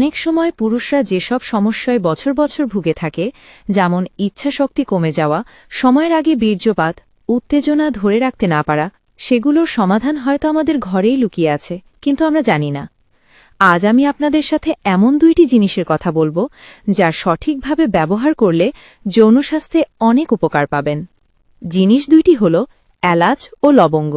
অনেক সময় পুরুষরা যেসব সমস্যায় বছর বছর ভুগে থাকে, যেমন ইচ্ছাশক্তি কমে যাওয়া, সময়ের আগে বীর্যপাত, উত্তেজনা ধরে রাখতে না পারা, সেগুলোর সমাধান হয়তো আমাদের ঘরেই লুকিয়ে আছে, কিন্তু আমরা জানি না। আজ আমি আপনাদের সাথে এমন দুইটি জিনিসের কথা বলব, যা সঠিকভাবে ব্যবহার করলে যৌনস্বাস্থ্যে অনেক উপকার পাবেন। জিনিস দুইটি হল এলাচ ও লবঙ্গ।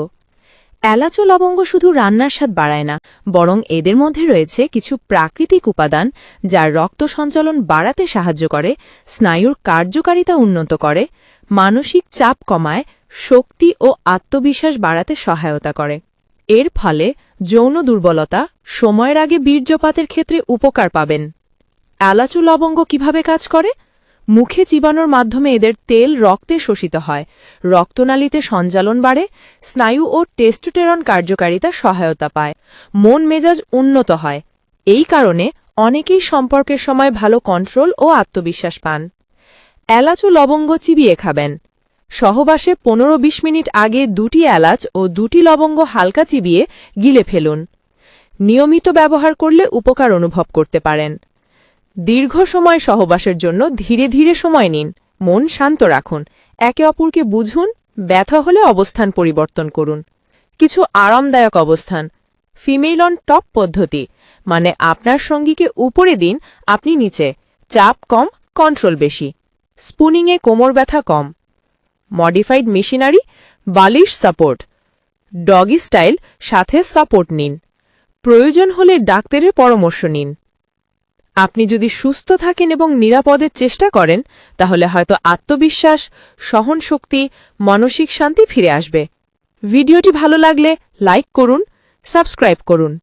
ও লবঙ্গ শুধু রান্নার স্বাদ বাড়ায় না, বরং এদের মধ্যে রয়েছে কিছু প্রাকৃতিক উপাদান যা রক্ত সঞ্চালন বাড়াতে সাহায্য করে, স্নায়ুর কার্যকারিতা উন্নত করে, মানসিক চাপ কমায়, শক্তি ও আত্মবিশ্বাস বাড়াতে সহায়তা করে। এর ফলে যৌন দুর্বলতা, সময়ের আগে বীর্যপাতের ক্ষেত্রে উপকার পাবেন। এলাচ লবঙ্গ কীভাবে কাজ করে? মুখে চিবানোর মাধ্যমে এদের তেল রক্তে শোষিত হয়। রক্তনালীতে সঞ্চালন বাড়ে, স্নায়ু ও টেস্টোটেরন কার্যকারিতা সহায়তা পায়। মন মেজাজ উন্নত হয়। এই কারণে অনেকেই সম্পর্কের সময় ভালো কন্ট্রোল ও আত্মবিশ্বাস পান। এলাচ ও লবঙ্গ চিবিয়ে খাবেন। সহবাসে পনেরো বিশ মিনিট আগে দুটি এলাচ ও দুটি লবঙ্গ হালকা চিবিয়ে গিলে ফেলুন। নিয়মিত ব্যবহার করলে উপকার অনুভব করতে পারেন। দীর্ঘ সময় সহবাসের জন্য ধীরে ধীরে সময় নিন। মন শান্ত রাখুন। একে অপরকে বুঝুন। ব্যথা হলে অবস্থান পরিবর্তন করুন। কিছু আরামদায়ক অবস্থান। ফিমেল অন টপ পদ্ধতি। মানে আপনার সঙ্গীকে উপরে দিন, আপনি নিচে। চাপ কম, কন্ট্রোল বেশি। স্পুনিংয়ে কোমর ব্যথা কম। মডিফাইড মেশিনারি, বালিশ সাপোর্ট। ডগি স্টাইল, সাথে সাপোর্ট নিন। প্রয়োজন হলে ডাক্তারের পরামর্শ নিন। আপনি যদি সুস্থ থাকেন এবং নিরাপদের চেষ্টা করেন, তাহলে হয়তো আত্মবিশ্বাস, সহনশক্তি, মানসিক শান্তি ফিরে আসবে। ভিডিওটি ভালো লাগলে লাইক করুন, সাবস্ক্রাইব করুন।